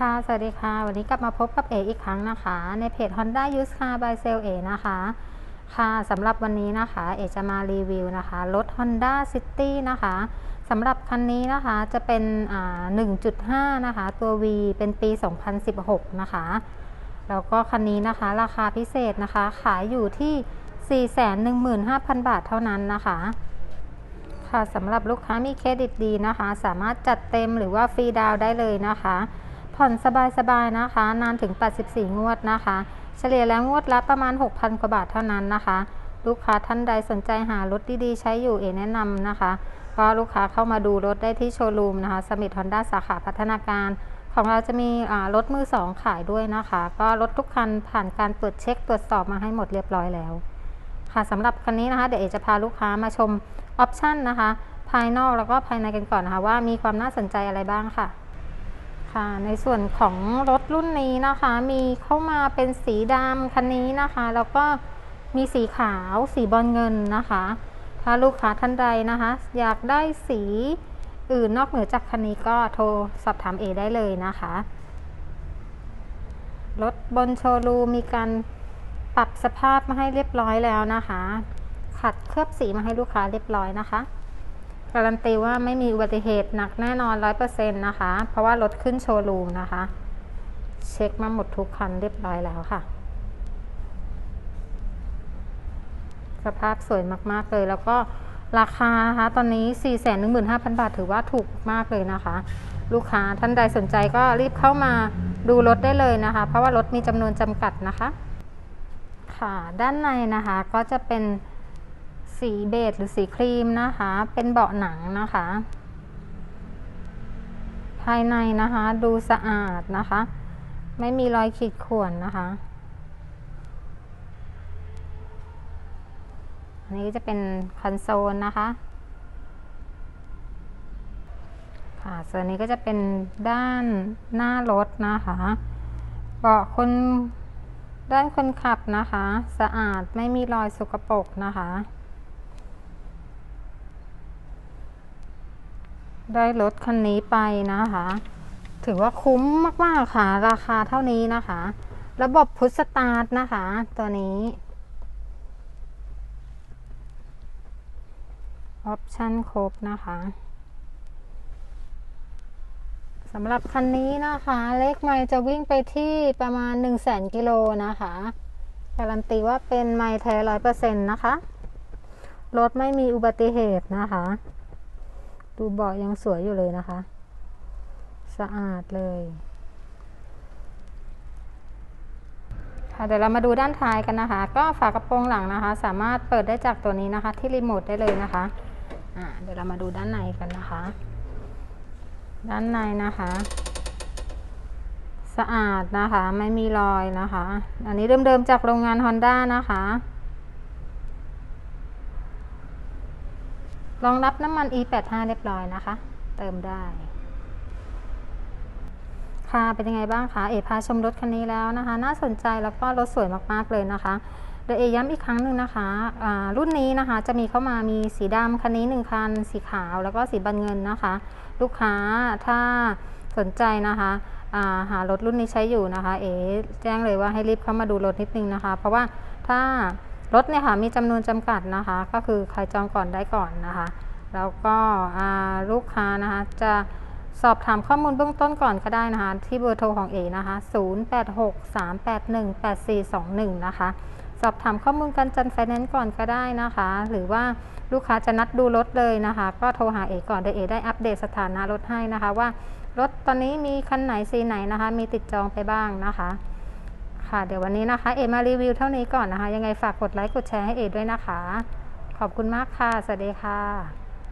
ค่ะ สวัสดีค่ะ วันนี้กลับมาพบกับเออีกครั้งนะคะ ในเพจ Honda Used Car by Sale เอนะคะ ค่ะสำหรับวันนี้นะคะ เอจะมารีวิวนะคะ รถ Honda City นะคะสำหรับคันนี้นะคะจะเป็นอ่า1.5 นะคะ ตัว V เป็นปี 2016 นะคะ แล้วก็คันนี้นะคะ ราคาพิเศษนะคะ ขายอยู่ที่ 415,000 บาทเท่านั้นนะคะค่ะสำหรับลูกค้ามีเครดิตดีนะคะ สามารถจัดเต็มหรือว่าฟรีดาวได้เลยนะคะ ผ่อนสบายๆนะคะ นานถึง 84 งวดนะคะ เฉลี่ยแล้วงวดละประมาณ 6,000 กว่าบาทเท่านั้นนะคะ ลูกค้าท่านใดสนใจหารถดีๆ ใช้อยู่เอแนะนำนะคะก็ลูกค้าเข้ามาดูรถได้ที่โชว์รูมนะคะสมิธฮอนด้าสาขาพัฒนาการ ของเราจะมีรถมือสองขายด้วยนะคะ ก็รถทุกคันผ่านการตรวจเช็คตรวจสอบมาให้หมดเรียบร้อยแล้ว ค่ะสำหรับคันนี้นะคะเดี๋ยวเอจะพาลูกค้ามาชมออปชันนะคะ ภายนอกแล้วก็ภายในกันก่อนนะคะว่ามีความน่าสนใจอะไรบ้างค่ะ ค่ะในส่วนของรถรุ่นนี้นะคะ มีเข้ามาเป็นสีดำคันนี้นะคะ แล้วก็มีสีขาวสีบอลเงินนะคะ ถ้าลูกค้าท่านใดนะคะ อยากได้สีอื่นนอกเหนือจากคันนี้ก็โทรสอบถามเอได้เลยนะคะ รถบนโชว์รูมมีการปรับสภาพมาให้เรียบร้อยแล้วนะคะ ขัดเคลือบสีมาให้ลูกค้าเรียบร้อยนะคะ การันตีว่าไม่มีอุบัติเหตุหนักแน่นอนร้อยเปอร์เซ็นต์นะคะ เพราะว่ารถขึ้นโชว์รูมนะคะ เช็คมาหมดทุกคันเรียบร้อยแล้วค่ะ สภาพสวยมากๆเลยแล้วก็ราคานะคะตอนนี้ 415,000 บาท ถือว่าถูกมากเลยนะคะ ลูกค้าท่านใดสนใจก็รีบเข้ามาดูรถได้เลยนะคะ เพราะว่ารถมีจำนวนจำกัดนะคะ ค่ะ ด้านในนะคะก็จะเป็น สีเบจหรือสีครีมนะคะ เป็นเบาะหนังนะคะ ภายในนะคะ ดูสะอาดนะคะ ไม่มีรอยขีดข่วนนะคะอันนี้จะเป็นคอนโซลนะคะค่ะส่วนนี้ก็จะเป็นด้านหน้ารถนะคะเบาะคนด้านคนขับนะคะ สะอาดไม่มีรอยสกปรกนะคะ ได้รถคันนี้ไปนะคะ ถือว่าคุ้มมากๆค่ะ ราคาเท่านี้นะคะ ระบบพุทสตาร์ทนะคะ ตัวนี้ออปชั่นครบนะคะสำหรับคันนี้นะคะ เลขไมล์จะวิ่งไปที่ประมาณ 1 0 0 0 0แสนกิโลนะคะการันตีว่าเป็นไมล์แท้ร้อยเปอร์เซ็นต์นะคะ รถไม่มีอุบัติเหตุนะคะ ดูเบาะยังสวยอยู่เลยนะคะ สะอาดเลย ค่ะเดี๋ยวเรามาดูด้านท้ายกันนะคะ ก็ฝากระโปรงหลังนะคะ สามารถเปิดได้จากตัวนี้นะคะ ที่รีโมทได้เลยนะคะอ่าเดี๋ยวเรามาดูด้านในกันนะคะ ด้านในนะคะ สะอาดนะคะไม่มีรอยนะคะ อันนี้เดิมๆจากโรงงาน Honda นะคะ รองรับน้ำมัน E85 เรียบร้อยนะคะ เติมได้ ค่ะ เป็นยังไงบ้างคะ เอพาชมรถคันนี้แล้วนะคะ น่าสนใจแล้วก็รถสวยมากๆเลยนะคะเดี๋ยวเอย้ำอีกครั้งหนึ่งนะคะะรุ่นนี้นะคะจะมีเข้ามามีสีดำคันนี้1คัน สีขาวแล้วก็สีบันเงินนะคะ ลูกค้าถ้าสนใจนะคะหารถรุ่นนี้ใช้อยู่นะคะ เอแจ้งเลยว่าให้รีบเข้ามาดูรถนิดนึงนะคะ เพราะว่าถ้า รถเนี่ยค่ะมีจำนวนจำกัดนะคะ ก็คือใครจองก่อนได้ก่อนนะคะ แล้วก็ลูกค้านะคะจะสอบถามข้อมูลเบื้องต้นก่อนก็ได้นะคะ ที่เบอร์โทรของเอนะคะ 0863818421 นะคะ สอบถามข้อมูลการจัดไฟแนนซ์ก่อนก็ได้นะคะ หรือว่าลูกค้าจะนัดดูรถเลยนะคะ ก็โทรหาเอก่อนเดี๋ยวเอได้อัปเดตสถานะรถให้นะคะว่ารถตอนนี้มีคันไหนสีไหนนะคะ มีติดจองไปบ้างนะคะ ค่ะเดี๋ยววันนี้นะคะ เอมารีวิวเท่านี้ก่อนนะคะ ยังไงฝากกดไลค์กดแชร์ให้เอด้วยนะคะ ขอบคุณมากค่ะ สวัสดีค่ะ